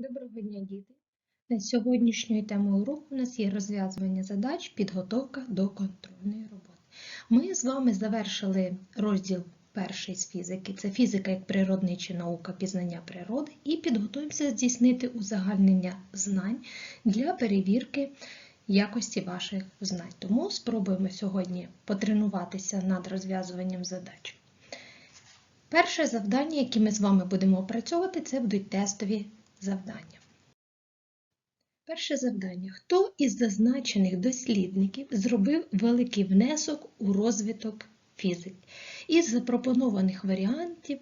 Доброго дня, діти! Сьогоднішньою темою уроку у нас є розв'язування задач, підготовка до контрольної роботи. Ми з вами завершили розділ перший з фізики. Це фізика як природний чи наука пізнання природи, і підготуємося здійснити узагальнення знань для перевірки якості ваших знань. Тому спробуємо сьогодні потренуватися над розв'язуванням задач. Перше завдання, яке ми з вами будемо опрацьовувати, це будуть тестові завдання. Перше завдання. Хто із зазначених дослідників зробив великий внесок у розвиток фізики? Із запропонованих варіантів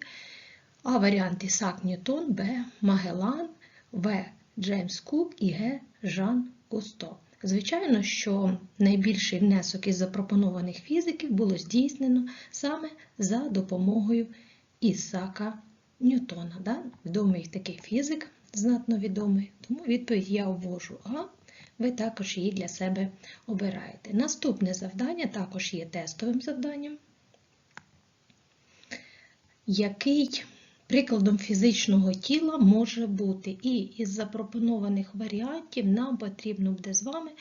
А варіант Ісак Ньютон, Б. Магелан, В. Джеймс Кук і Г. Жан Кусто. Звичайно, що найбільший внесок із запропонованих фізиків було здійснено саме за допомогою Ісака Ньютона. Да? Відомий такий фізик, знатно відомий, тому відповідь я обвожу А, ви також її для себе обираєте. Наступне завдання також є тестовим завданням, який прикладом фізичного тіла може бути. І із запропонованих варіантів нам потрібно буде з вами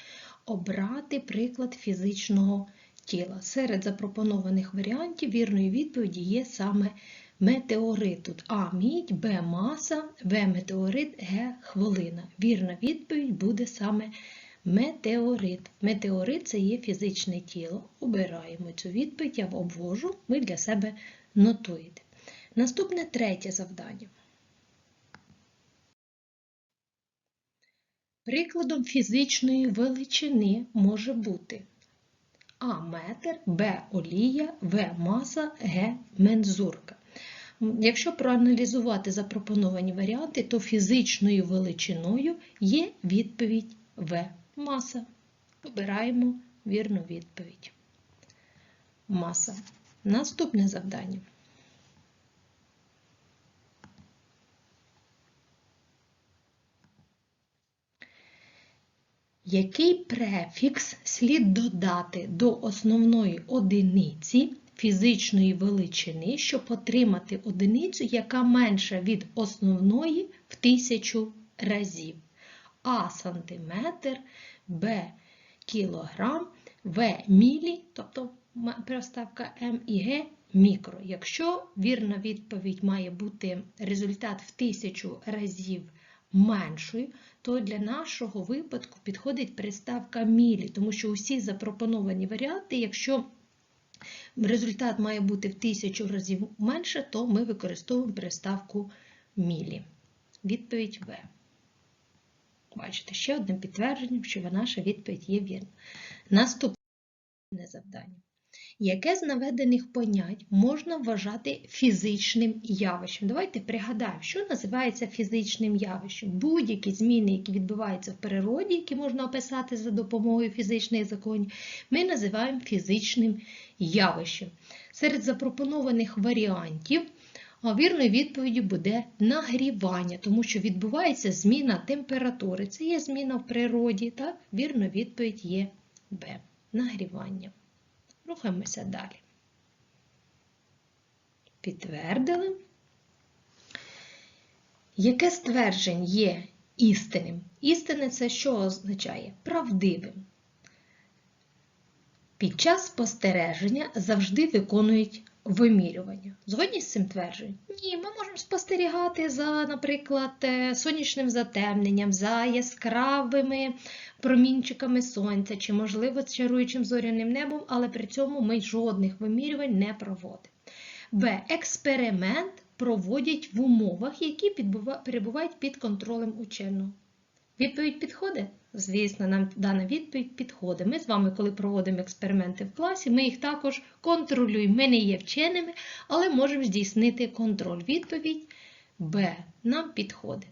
обрати приклад фізичного тіла. Серед запропонованих варіантів вірної відповіді є саме Метеорит тут А мідь, Б маса, В метеорит, Г хвилина. Вірна відповідь буде саме метеорит. Метеорит це є фізичне тіло. Обираємо цю відповідь, я обвожу, ви для себе нотуєте. Наступне третє завдання. Прикладом фізичної величини може бути А метр, Б олія, В маса, Г мензурка. Якщо проаналізувати запропоновані варіанти, то фізичною величиною є відповідь В маса. Обираємо вірну відповідь. Маса. Наступне завдання. Який префікс слід додати до основної одиниці фізичної величини, щоб отримати одиницю, яка менша від основної в тисячу разів. А сантиметр, Б кілограм, В мілі, тобто проставка М і Г мікро. Якщо вірна відповідь має бути результат в тисячу разів меншою, то для нашого випадку підходить приставка мілі, тому що усі запропоновані варіанти, якщо результат має бути в тисячу разів менше, то ми використовуємо приставку мілі. Відповідь В. Бачите, ще одним підтвердженням, що наша відповідь є вірна. Наступне завдання. Яке з наведених понять можна вважати фізичним явищем? Давайте пригадаємо, що називається фізичним явищем. Будь-які зміни, які відбуваються в природі, які можна описати за допомогою фізичних законів, ми називаємо фізичним явищем. Серед запропонованих варіантів вірною відповіддю буде нагрівання, тому що відбувається зміна температури. Це є зміна в природі, так? Вірна відповідь є Б. Нагрівання. Рухаємося далі. Підтвердили. Яке стверджень є істинним? Істинне це що означає? Правдивим. Під час спостереження завжди виконують вимірювання. Згодні з цим твердженням? Ні, ми можемо спостерігати за, наприклад, е, сонячним затемненням, за яскравими промінчиками сонця чи, можливо, чаруючим зоряним небом, але при цьому ми жодних вимірювань не проводимо. Б. Експеримент проводять в умовах, які перебувають під контролем ученого. Відповідь підходить? Звісно, нам дана відповідь підходить. Ми з вами, коли проводимо експерименти в класі, ми їх також контролюємо. Ми не є вченими, але можемо здійснити контроль. Відповідь Б. Нам підходить.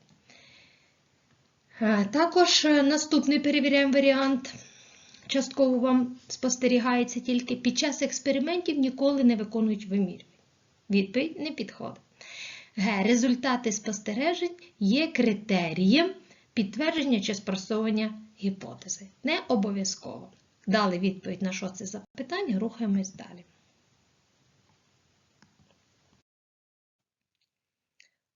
Е, також е, наступний перевіряємо варіант. Частково вам спостерігається тільки під час експериментів ніколи не виконують вимірювання. Відповідь не підходить. Г. Результати спостережень є критерієм підтвердження чи спростовування гіпотези. Не обов'язково. Дали відповідь на що це запитання, рухаємось далі.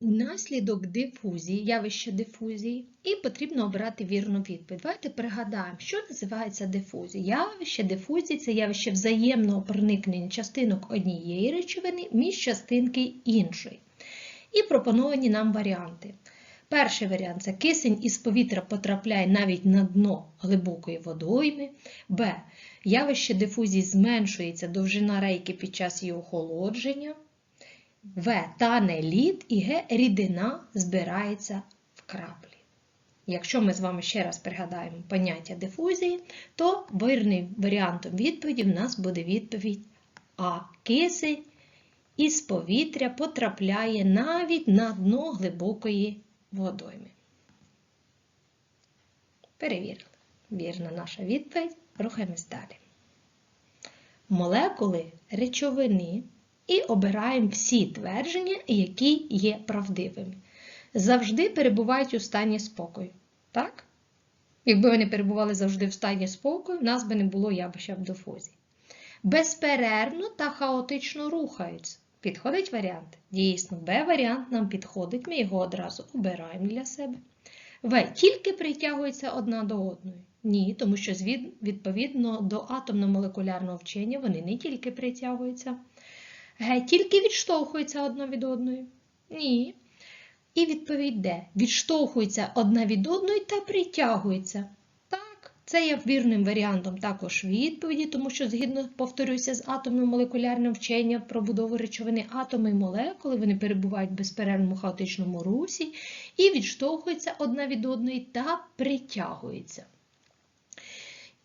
Наслідок дифузії, явище дифузії, і потрібно обрати вірну відповідь. Давайте пригадаємо, що називається дифузія. Явище дифузії це явище взаємного проникнення частинок однієї речовини між частинки іншої. І пропоновані нам варіанти. Перший варіант це кисень із повітря потрапляє навіть на дно глибокої водойми. Б. Явище дифузії зменшується довжина рейки під час її охолодження. В. Тане лід і Г. Рідина збирається в краплі. Якщо ми з вами ще раз пригадаємо поняття дифузії, то вірним варіантом відповіді в нас буде відповідь А. Кисень із повітря потрапляє навіть на дно глибокої водойми. Перевірили. Вірна наша відповідь. Рухаємось далі. Молекули речовини і обираємо всі твердження, які є правдивими. Завжди перебувають у стані спокою. Так? Якби вони перебували завжди в стані спокою, в нас би не було явища в дофузі. Безперервно та хаотично рухаються. Підходить варіант? Дійсно, Б варіант нам підходить, ми його одразу обираємо для себе. В. Тільки притягується одна до одної. Ні, тому що відповідно до атомно-молекулярного вчення вони не тільки притягуються. Г. Тільки відштовхуються одна від одної. Ні. І відповідь Д. Відштовхуються одна від одної та притягуються. Це є вірним варіантом також відповіді, тому що, згідно, повторюся, з атомно-молекулярним вченням про будову речовини атоми і молекули, вони перебувають в безперервному хаотичному русі і відштовхуються одна від одної та притягуються.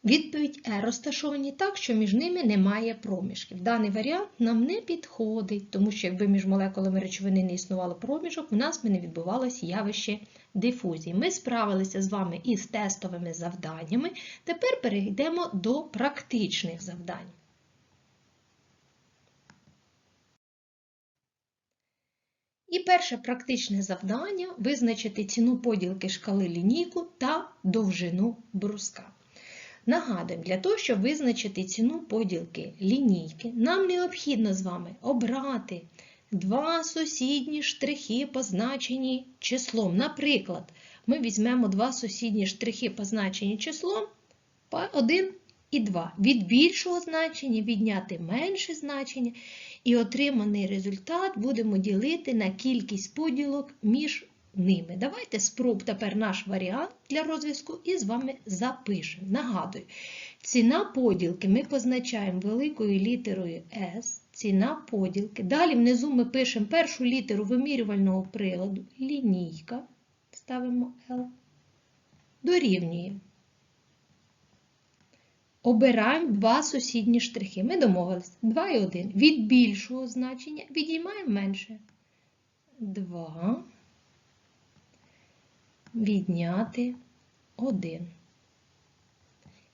Відповідь Е розташовані так, що між ними немає проміжків. Даний варіант нам не підходить, тому що якби між молекулами речовини не існувало проміжок, у нас би не відбувалося явище дифузії. Ми справилися з вами із тестовими завданнями. Тепер перейдемо до практичних завдань. І перше практичне завдання визначити ціну поділки шкали лінійку та довжину бруска. Нагадуємо, для того, щоб визначити ціну поділки лінійки, нам необхідно з вами обрати два сусідні штрихи, позначені числом. Наприклад, ми візьмемо два сусідні штрихи, позначені числом 1 і 2. Від більшого значення відняти менше значення, і отриманий результат будемо ділити на кількість поділок між ними. Давайте спроб тепер наш варіант для розв'язку і з вами запишемо. Нагадую, ціна поділки ми позначаємо великою літерою S, ціна поділки. Далі внизу ми пишемо першу літеру вимірювального приладу, лінійка, ставимо L, дорівнює. Обираємо два сусідні штрихи. Ми домовилися 2 і 1. Від більшого значення відіймаємо менше. 2 відняти 1.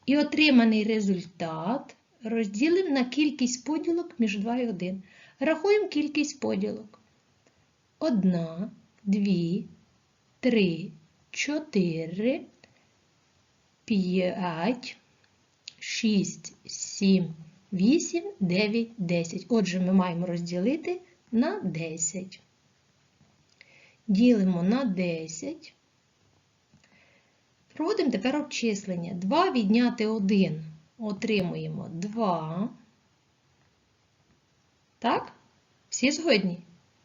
І отриманий результат розділимо на кількість поділок між 2 і 1. Рахуємо кількість поділок. 1, 2, 3, 4, 5, 6, 7, 8, 9, 10. Отже, ми маємо розділити на 10. Ділимо на 10. Проводимо тепер обчислення. 2 відняти 1 отримуємо 2. Так? Всі згодні?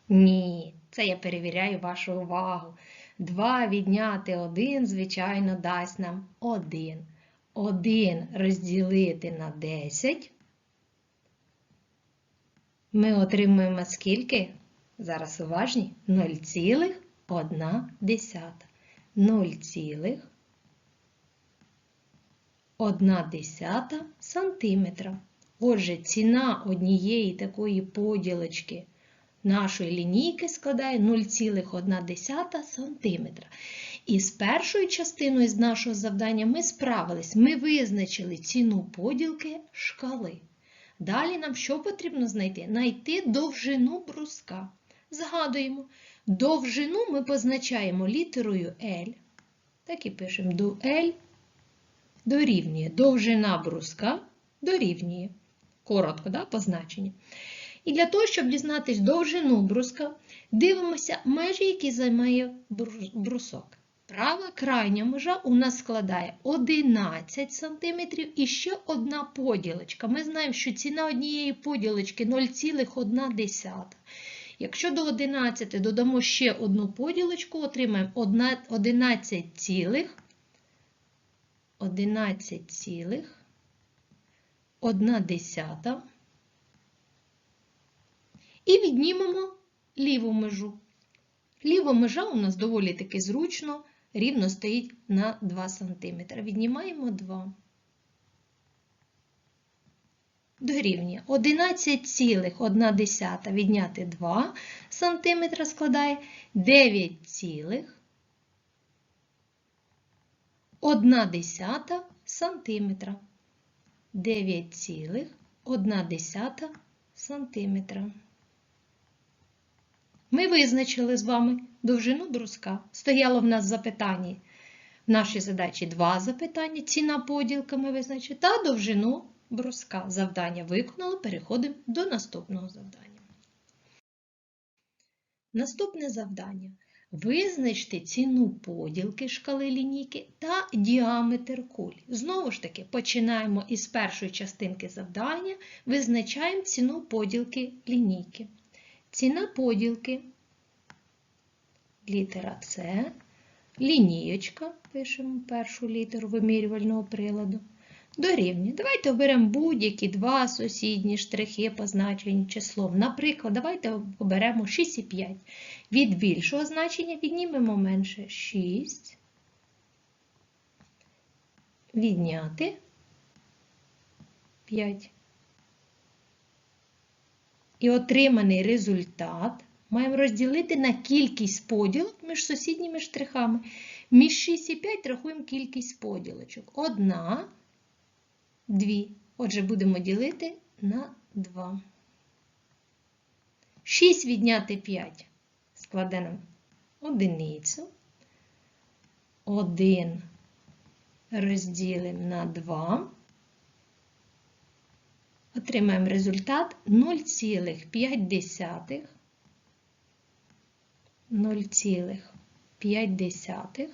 Ні, це я перевіряю вашу увагу. 2 відняти 1, звичайно, дасть нам 1. 1 розділити на 10. Ми отримуємо скільки? Зараз уважні 0,1. 0,1 1 десята сантиметра. Отже, ціна однієї такої поділочки нашої лінійки складає 0,1 см. І з першою частиною з нашого завдання ми справились. Ми визначили ціну поділки шкали. Далі нам що потрібно знайти? Найти довжину бруска. Згадуємо, довжину ми позначаємо літерою L. Так і пишемо до L дорівнює. Довжина бруска дорівнює. Коротко, да, позначення. І для того, щоб дізнатись довжину бруска, дивимося межі, які займає брусок. Права крайня межа у нас складає 11 см і ще одна поділочка. Ми знаємо, що ціна однієї поділочки 0,1. Якщо до 11 додамо ще одну поділочку, отримаємо 11,1. 11,1 і віднімемо ліву межу. Ліва межа у нас доволі таки зручно, рівно стоїть на 2 см. Віднімаємо 2. Дорівнює 11,1 відняти 2 см складає 9, 9,1 см. 9,1 см. Ми визначили з вами довжину бруска. Стояло в нас в запитанні в нашій задачі два запитання, ціна поділка ми визначили, та довжину бруска. Завдання виконали, переходимо до наступного завдання. Наступне завдання. Визначте ціну поділки шкали лінійки та діаметр кулі. Знову ж таки, починаємо із першої частинки завдання, визначаємо ціну поділки лінійки. Ціна поділки, літера С, лінієчка, пишемо першу літеру вимірювального приладу, дорівнює. Давайте оберемо будь-які два сусідні штрихи, позначені числом. Наприклад, давайте оберемо 6,5. Від більшого значення віднімемо менше 6, відняти 5. І отриманий результат маємо розділити на кількість поділок між сусідніми штрихами. Між 6 і 5 рахуємо кількість поділочок. Одна, дві. Отже, будемо ділити на 2. 6 відняти 5 складемо одиницю. 1 розділимо на 2. Отримаємо результат 0,5 0,5.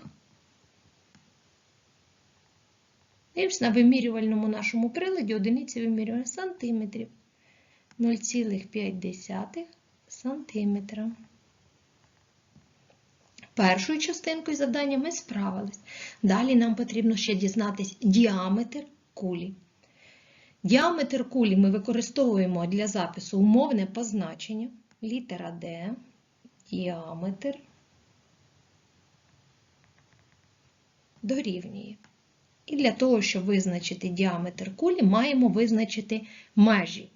Дивимось на вимірювальному нашому приладі одиниці вимірювання сантиметрів. 0,5 сантиметра. Першою частинкою завдання ми справились. Далі нам потрібно ще дізнатись діаметр кулі. Діаметр кулі ми використовуємо для запису умовне позначення. Літера D, діаметр дорівнює. І для того, щоб визначити діаметр кулі, маємо визначити межі,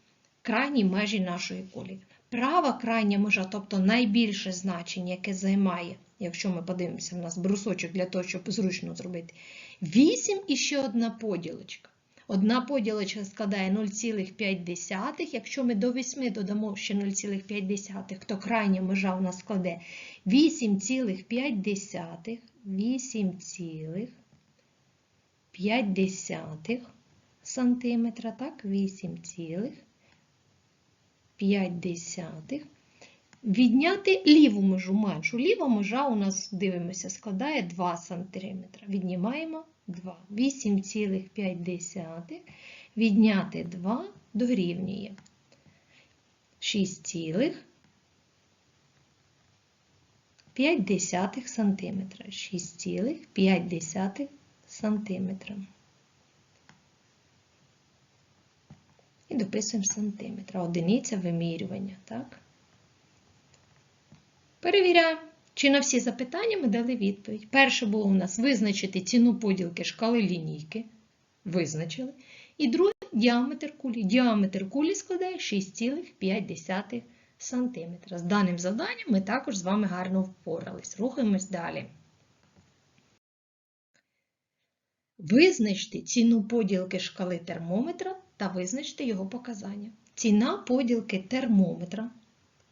крайні межі нашої кулі. Права крайня межа, тобто найбільше значення, яке займає, якщо ми подивимося, в нас брусочок для того, щоб зручно зробити, 8 і ще одна поділочка. Одна поділочка складає 0,5. Якщо ми до 8 додамо ще 0,5, то крайня межа у нас складе 8,5. 8,5 сантиметра, так, 8,5. Відняти ліву межу меншу. Ліва межа у нас, дивимося, складає 2 см. Віднімаємо 2. 8,5 відняти 2 дорівнює 6,5 см. 6,5 см. І дописуємо сантиметра. Одиниця вимірювання, так? Перевіряємо, чи на всі запитання ми дали відповідь. Перше було у нас визначити ціну поділки шкали лінійки. Визначили. І друге діаметр кулі. Діаметр кулі складає 6,5 см. З даним завданням ми також з вами гарно впорались. Рухаємось далі. Визначте ціну поділки шкали термометра та визначте його показання. Ціна поділки термометра.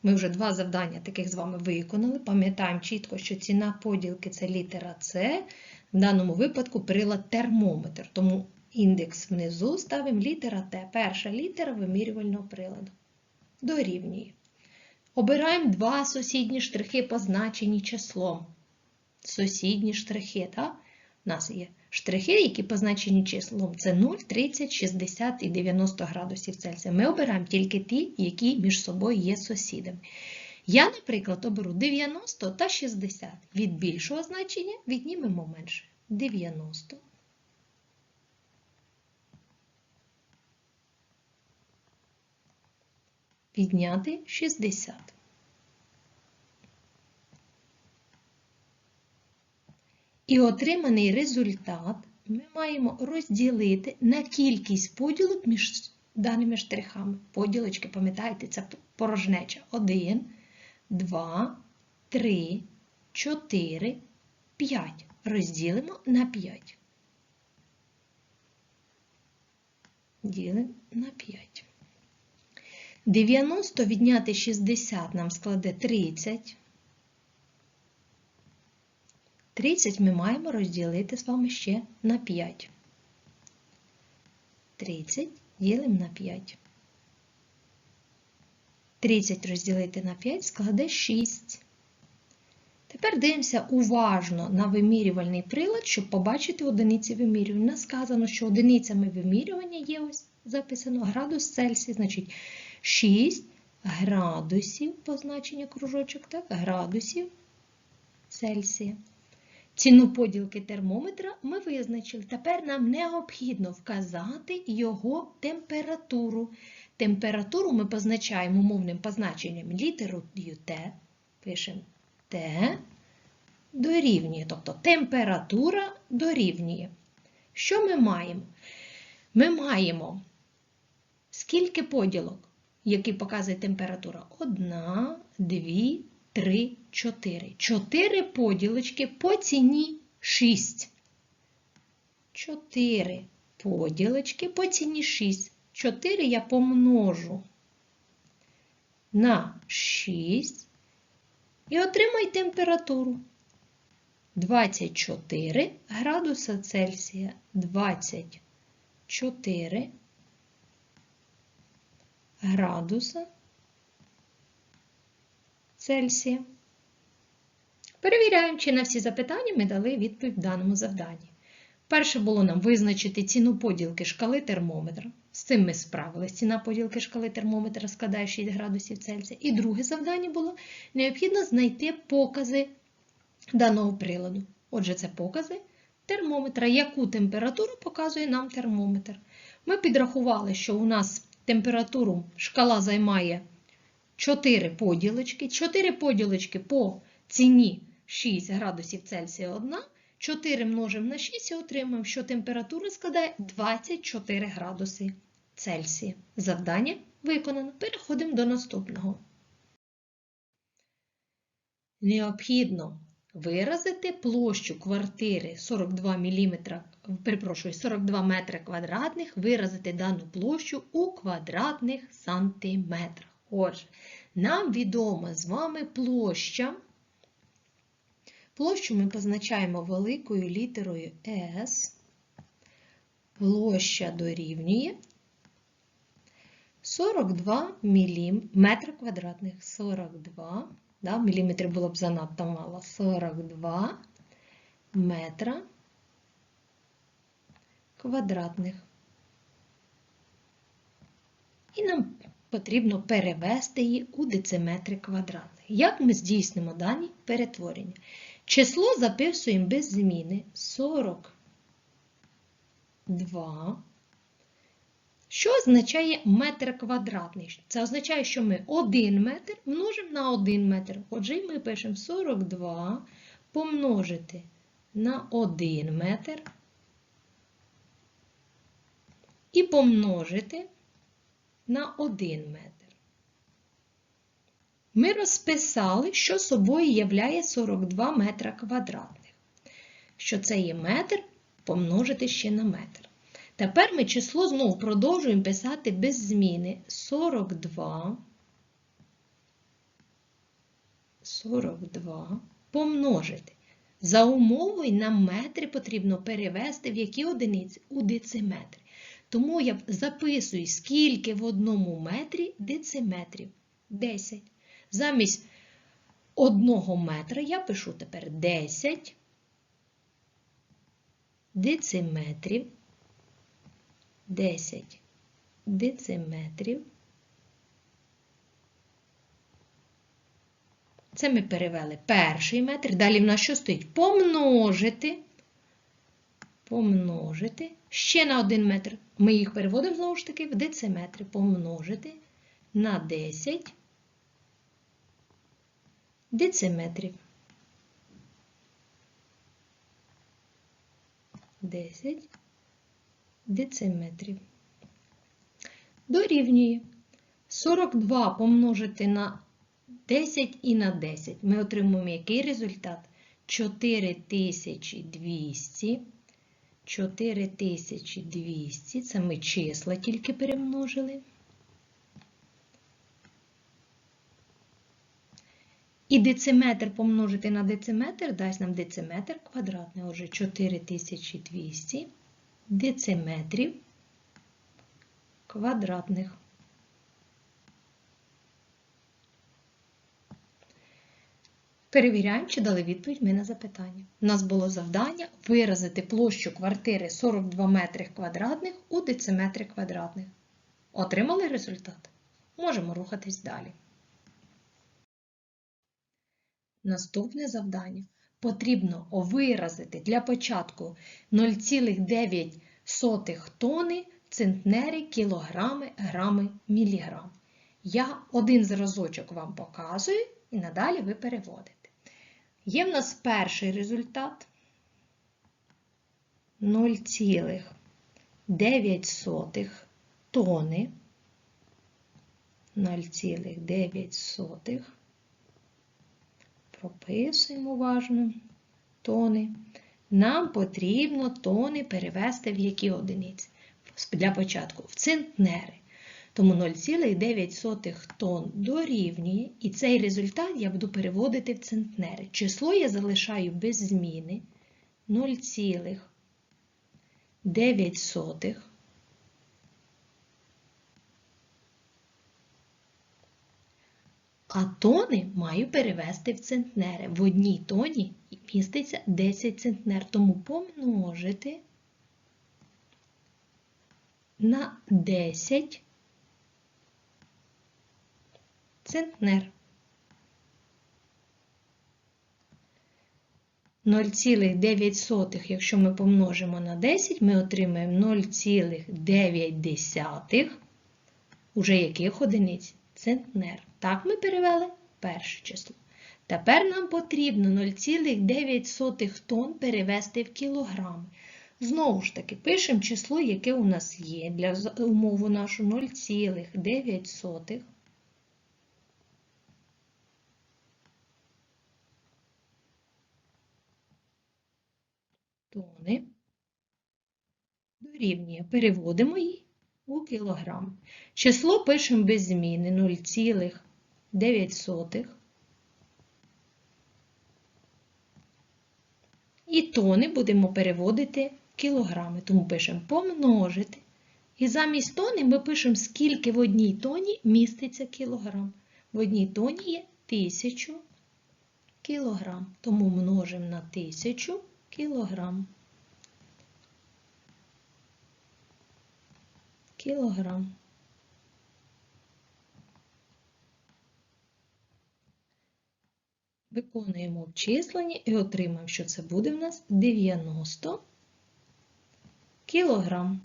Ми вже два завдання таких з вами виконали. Пам'ятаємо чітко, що ціна поділки це літера С, в даному випадку прилад термометр. Тому індекс внизу ставимо літера Т. Перша літера вимірювального приладу. дорівнює. Обираємо два сусідні штрихи, позначені числом. Сусідні штрихи, так? У нас є штрихи, які позначені числом. Це 0, 30, 60 і 90 градусів Цельсія. Ми обираємо тільки ті, які між собою є сусідами. Я, наприклад, оберу 90 та 60. Від більшого значення віднімемо менше. 90. Відняти 60. І отриманий результат ми маємо розділити на кількість поділок між даними штрихами. Поділочки, пам'ятаєте, це порожнеча. 1, 2, 3, 4, 5. Розділимо на 5. Ділимо на 5. 90 відняти 60 нам складе 30. 30 ми маємо розділити з вами ще на 5. 30 ділимо на 5. 30 розділити на 5 складе 6. Тепер дивимося уважно на вимірювальний прилад, щоб побачити одиниці вимірювання. Нас сказано, що одиницями вимірювання є ось записано градус Цельсія, значить 6 градусів, позначення кружочок, так, градусів Цельсія. Ціну поділки термометра ми визначили. Тепер нам необхідно вказати його температуру. Температуру ми позначаємо мовним позначенням літерою Т. Пишемо Т дорівнює. Тобто температура дорівнює. Що ми маємо? Ми маємо скільки поділок, які показує температура? Одна, дві, 3, 4. 4 поділочки по ціні 6. 4 поділочки по ціні 6. 4 я помножу на 6 і отримай температуру. 24 градуса Цельсія. 24 градуса Цельсія. Перевіряємо, чи на всі запитання ми дали відповідь в даному завданні. Перше було нам визначити ціну поділки шкали термометра. З цим ми справились. Ціна поділки шкали термометра складає 6 градусів Цельсія. І друге завдання було необхідно знайти покази даного приладу. Отже, це покази термометра. Яку температуру показує нам термометр? Ми підрахували, що у нас температуру шкала займає 4 поділочки. 4 поділочки по ціні 6 градусів Цельсія 1. 4 множимо на 6 і отримаємо, що температура складає 24 градуси Цельсія. Завдання виконано. Переходимо до наступного. Необхідно виразити площу квартири 42 мм, перепрошую, 42 метри квадратних, виразити дану площу у квадратних сантиметрах. Отже, нам відома з вами площа. Площу ми позначаємо великою літерою S. Площа дорівнює 42 метри квадратних. 42, да, міліметри було б занадто мало. 42 метра квадратних. І нам потрібно перевести її у дециметри квадратних. Як ми здійснимо дані перетворення? Число записуємо без зміни 42. Що означає метр квадратний? Це означає, що ми 1 метр множимо на 1 метр. Отже, ми пишемо 42 помножити на 1 метр і помножити на 1 метр. Ми розписали, що собою являє 42 метра квадратних. Що це є метр помножити ще на метр. Тепер ми число знову продовжуємо писати без зміни 42. 42 помножити. За умовою нам метри потрібно перевести в які одиниці? У дециметри. Тому я записую, скільки в одному метрі дециметрів. 10. Замість одного метра я пишу тепер 10 дециметрів. 10 дециметрів. Це ми перевели перший метр. Далі в нас що стоїть? Помножити. Помножити. Ще на один метр. Ми їх переводимо знову ж таки в дециметри. Помножити на 10 дециметрів. 10 дециметрів. Дорівнює 42 помножити на 10 і на 10. Ми отримуємо який результат? 4200. 4200. Це ми числа тільки перемножили. І дециметр помножити на дециметр дасть нам дециметр квадратний. Отже, 4200 дециметрів квадратних. Перевіряємо, чи дали відповідь ми на запитання. У нас було завдання виразити площу квартири 42 метри квадратних у дециметри квадратних. Отримали результат? Можемо рухатись далі. Наступне завдання. Потрібно виразити для початку 0,9 тони центнери, кілограми, грами, міліграм. Я один зразочок вам показую і надалі ви переводите. Є в нас перший результат 0,9 тони. 0,9 прописуємо уважно тони. Нам потрібно тони перевести в які одиниці? Для початку в центнери. Тому 0,9 тонн дорівнює, і цей результат я буду переводити в центнери. Число я залишаю без зміни 0,9. А тони маю перевести в центнери. В одній тоні міститься 10 центнер, тому помножити на 10 центнер. 0,9, якщо ми помножимо на 10, ми отримаємо 0,9 уже яких одиниць? Центнер. Так ми перевели перше число. Тепер нам потрібно 0,9 тонн перевести в кілограми. Знову ж таки, пишемо число, яке у нас є для умови нашу 0,9. Тони дорівнює. Переводимо її у кілограм. Число пишемо без зміни 0,9. І тони будемо переводити в кілограми. Тому пишемо помножити. І замість тони ми пишемо, скільки в одній тоні міститься кілограм. В одній тоні є 1000 кілограм. Тому множимо на 1000 кілограм. Кілограм. Виконуємо обчислення і отримаємо, що це буде в нас 90 кілограм.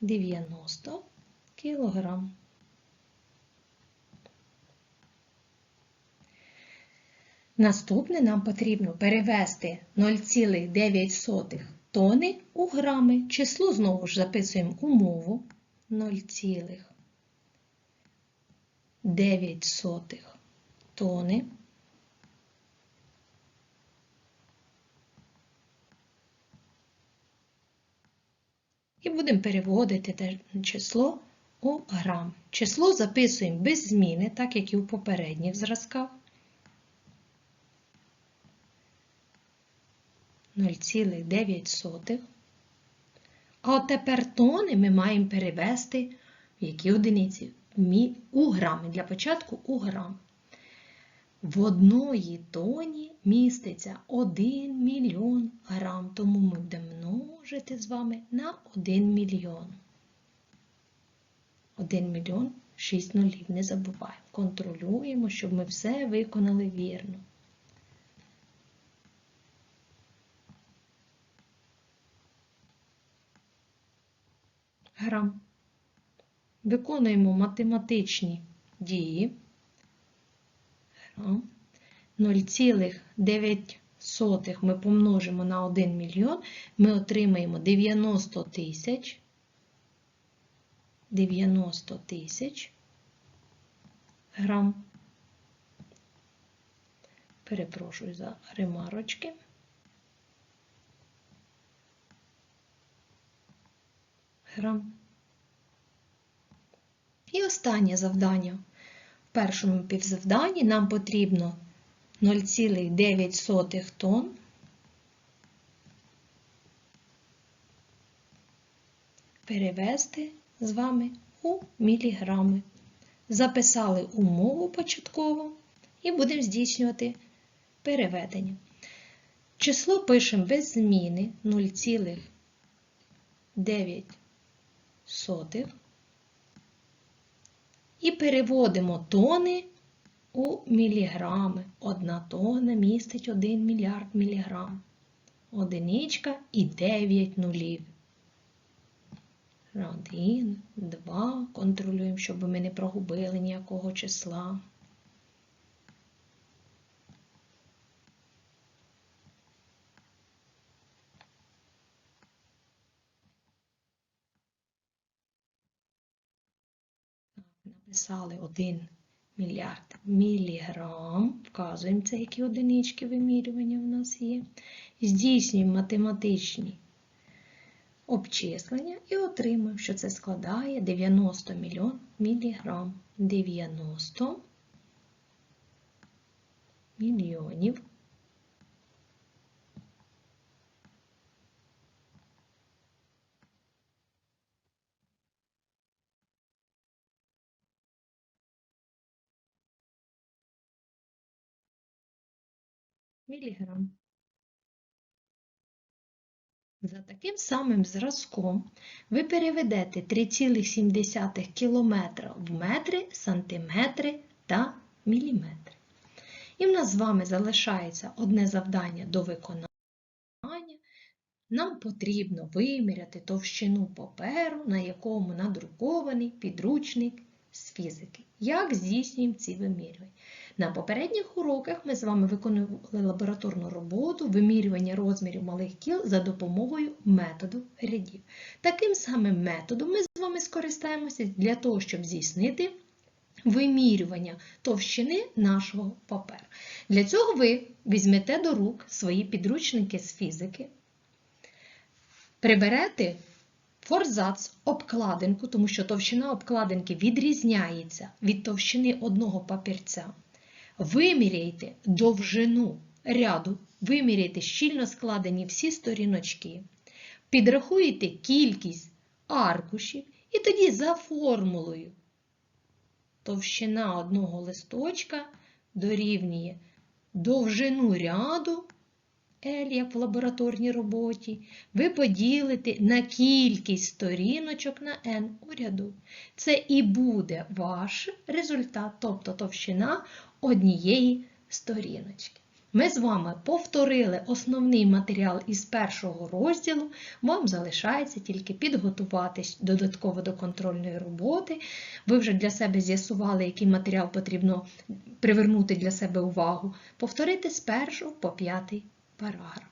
90 кілограм. Наступне нам потрібно перевести 0,9 тони у грами. Число знову ж записуємо умову 0,9 тони. І будемо переводити число у грам. Число записуємо без зміни, так як і у попередніх зразках. 0,9. А от тепер тони ми маємо перевести в які одиниці? У грами. Для початку у грам. В одної тоні міститься 1 мільйон грам, тому ми будемо множити з вами на 1 мільйон. 1 мільйон 6 нулів. Не забуваємо. Контролюємо, щоб ми все виконали вірно. Грам. Виконуємо математичні дії. Грам. 0,9 ми помножимо на 1 мільйон, ми отримаємо 90 тисяч. 90 тисяч грам. Перепрошую за ремарочки. Грам. І останнє завдання. В першому півзавданні нам потрібно 0,9 тонн перевести з вами у міліграми. Записали умову початкову і будемо здійснювати переведення. Число пишемо без зміни 0,9 і переводимо тони у міліграми. Одна тонна містить 1 мільярд міліграм. Одиничка і 9 нулів. Один, два. Контролюємо, щоб ми не прогубили ніякого числа. Написали 1 мільярд міліграм. Вказуємо це, які одинички вимірювання в нас є. Здійснюємо математичні обчислення і отримуємо, що це складає 90 мільйон міліграм. 90 мільйонів міліграм. За таким самим зразком ви переведете 3,7 км в метри, сантиметри та міліметри. І в нас з вами залишається одне завдання до виконання. Нам потрібно виміряти товщину паперу, на якому надрукований підручник з фізики. Як здійснюємо ці вимірювання? На попередніх уроках ми з вами виконували лабораторну роботу вимірювання розмірів малих кіл за допомогою методу рядів. Таким самим методом ми з вами скористаємося для того, щоб здійснити вимірювання товщини нашого паперу. Для цього ви візьмете до рук свої підручники з фізики, приберете форзац, обкладинку, тому що товщина обкладинки відрізняється від товщини одного папірця. Виміряйте довжину ряду, виміряйте щільно складені всі сторіночки, підрахуйте кількість аркушів і тоді за формулою. Товщина одного листочка дорівнює довжину ряду як в лабораторній роботі, ви поділите на кількість сторіночок на N у ряду. Це і буде ваш результат, тобто товщина однієї сторіночки. Ми з вами повторили основний матеріал із першого розділу. Вам залишається тільки підготуватись додатково до контрольної роботи. Ви вже для себе з'ясували, який матеріал потрібно привернути для себе увагу. Повторити з першого по п'ятий Varvara.